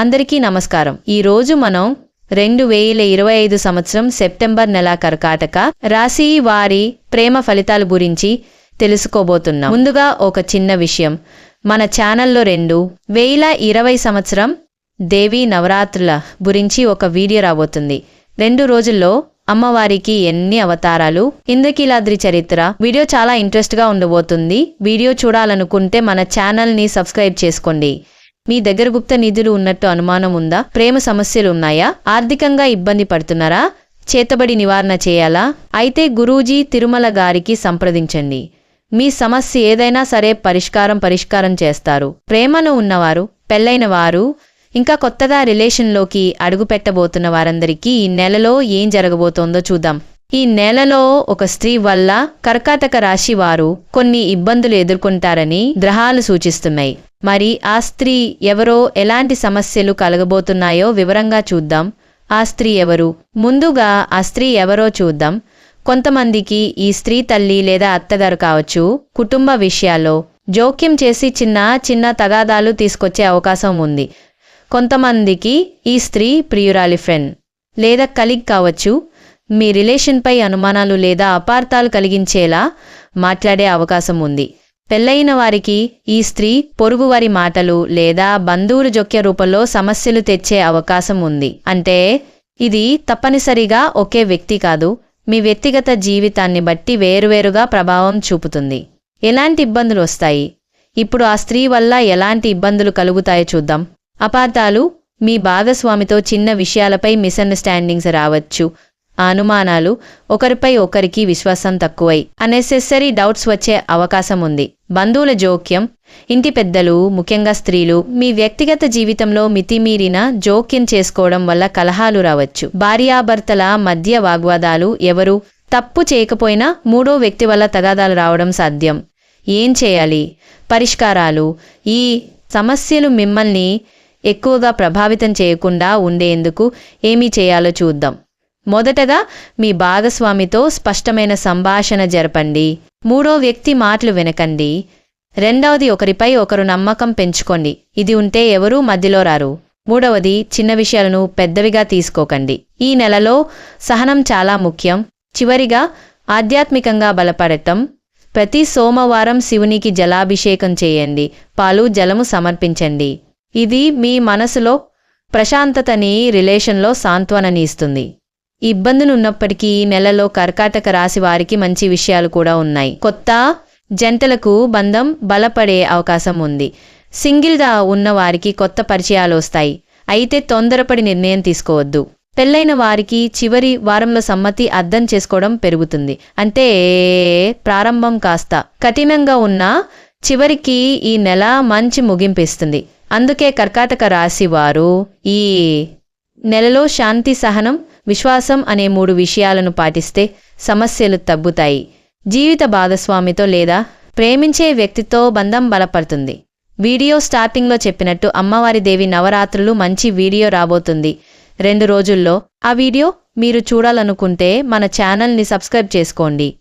అందరికీ నమస్కారం. ఈ రోజు మనం రెండు వేల ఇరవై ఐదు సంవత్సరం సెప్టెంబర్ నెల కర్కాటక రాశి వారి ప్రేమ ఫలితాల గురించి తెలుసుకోబోతున్నాం. ముందుగా ఒక చిన్న విషయం. మన ఛానల్లో రెండు వేల ఇరవై సంవత్సరం దేవీ నవరాత్రుల గురించి ఒక వీడియో రాబోతుంది. రెండు రోజుల్లో అమ్మవారికి ఎన్ని అవతారాలు ఇంద్రకీలాద్రి చరిత్ర వీడియో చాలా ఇంట్రెస్ట్గా ఉండబోతుంది. వీడియో చూడాలనుకుంటే మన ఛానల్ని సబ్స్క్రైబ్ చేసుకోండి. మీ దగ్గర గుప్త నిధులు ఉన్నట్టు అనుమానం ఉందా? ప్రేమ సమస్యలు ఉన్నాయా ఆర్థికంగా ఇబ్బంది పడుతున్నారా? చేతబడి నివారణ చేయాలా? అయితే గురూజీ తిరుమల గారికి సంప్రదించండి. మీ సమస్య ఏదైనా సరే పరిష్కారం పరిష్కారం చేస్తారు. ప్రేమను ఉన్నవారు పెళ్ళైన వారు ఇంకా కొత్తగా రిలేషన్లోకి అడుగుపెట్టబోతున్న వారందరికీ ఈ నెలలో ఏం జరగబోతోందో చూద్దాం. ఈ నెలలో ఒక స్త్రీ వల్ల కర్కాటక రాశి వారు కొన్ని ఇబ్బందులు ఎదుర్కొంటారని గ్రహాలు సూచిస్తున్నాయి. మరి ఆ స్త్రీ ఎవరో ఎలాంటి సమస్యలు కలగబోతున్నాయో వివరంగా చూద్దాం. ఆ స్త్రీ ఎవరు? ముందుగా ఆ స్త్రీ ఎవరో చూద్దాం. కొంతమందికి ఈ స్త్రీ తల్లి లేదా అత్తగారు కావచ్చు. కుటుంబ విషయాల్లో జోక్యం చేసి చిన్న చిన్న తగాదాలు తీసుకొచ్చే అవకాశం ఉంది. కొంతమందికి ఈ స్త్రీ ప్రియురాలి ఫ్రెండ్ లేదా కలిగ్ కావచ్చు. మీ రిలేషన్పై అనుమానాలు లేదా అపార్థాలు కలిగించేలా మాట్లాడే అవకాశం ఉంది. పెళ్ళైన వారికి ఈ స్త్రీ పొరుగువారి మాటలు లేదా బంధువులు జొక్య రూపంలో సమస్యలు తెచ్చే అవకాశం ఉంది. అంటే ఇది తప్పనిసరిగా ఒకే వ్యక్తి కాదు మీ వ్యక్తిగత జీవితాన్ని బట్టి వేరువేరుగా ప్రభావం చూపుతుంది. ఎలాంటి ఇబ్బందులు వస్తాయి? ఇప్పుడు ఆ స్త్రీ వల్ల ఎలాంటి ఇబ్బందులు కలుగుతాయో చూద్దాం. అపార్థాలు మీ భాగస్వామితో చిన్న విషయాలపై మిస్అండర్స్టాండింగ్స్ రావచ్చు. అనుమానాలు ఒకరిపై ఒకరికి విశ్వాసం తక్కువై అనెసెసరీ డౌట్స్ వచ్చే అవకాశం ఉంది బంధువుల జోక్యం ఇంటి పెద్దలు ముఖ్యంగా స్త్రీలు మీ వ్యక్తిగత జీవితంలో మితిమీరిన జోక్యం చేసుకోవడం వల్ల కలహాలు రావచ్చు. భార్యాభర్తల మధ్య వాగ్వాదాలు ఎవరు తప్పు చేయకపోయినా మూడో వ్యక్తి వల్ల తగాదాలు రావడం సాధ్యం. ఏం చేయాలి? పరిష్కారాలు. ఈ సమస్యలు మిమ్మల్ని ఎక్కువగా ప్రభావితం చేయకుండా ఉండేందుకు ఏమీ చేయాలో చూద్దాం. మొదటగా మీ భాగస్వామితో స్పష్టమైన సంభాషణ జరపండి. మూడో వ్యక్తి మాటలు వినకండి. రెండవది ఒకరిపై ఒకరు నమ్మకం పెంచుకోండి. ఇది ఉంటే ఎవరూ మధ్యలో రారు. మూడవది చిన్న విషయాలను పెద్దవిగా తీసుకోకండి. ఈ నెలలో సహనం చాలా ముఖ్యం. చివరిగా ఆధ్యాత్మికంగా బలపడటం. ప్రతి సోమవారం శివునికి జలాభిషేకం చేయండి. పాలు జలము సమర్పించండి. ఇది మీ మనసులో ప్రశాంతతని రిలేషన్లో సాంత్వనని ఇస్తుంది. ఇబ్బందులు ఉన్నప్పటికీ ఈ నెలలో కర్కాటక రాశి వారికి మంచి విషయాలు కూడా ఉన్నాయి. కొత్త జంటలకు బంధం బలపడే అవకాశం ఉంది. సింగిల్గా ఉన్న వారికి కొత్త పరిచయాలు వస్తాయి. అయితే తొందరపడి నిర్ణయం తీసుకోవద్దు. పెళ్ళైన వారికి చివరి వారంలో సమ్మతి అర్థం చేసుకోవడం పెరుగుతుంది. అంటే ప్రారంభం కాస్త కఠినంగా ఉన్నా చివరికి ఈ నెల మంచి ముగింపు ఇస్తుంది అందుకే కర్కాటక రాశి వారు ఈ నెలలో శాంతి సహనం విశ్వాసం అనే మూడు విషయాలను పాటిస్తే సమస్యలు తగ్గుతాయి. జీవిత భాగస్వామితో లేదా ప్రేమించే వ్యక్తితో బంధం బలపడుతుంది. వీడియో స్టార్టింగ్లో చెప్పినట్టు అమ్మవారి దేవి నవరాత్రులు మంచి వీడియో రాబోతుంది. రెండు రోజుల్లో ఆ వీడియో మీరు చూడాలనుకుంటే మన ఛానల్ని సబ్స్క్రైబ్ చేసుకోండి.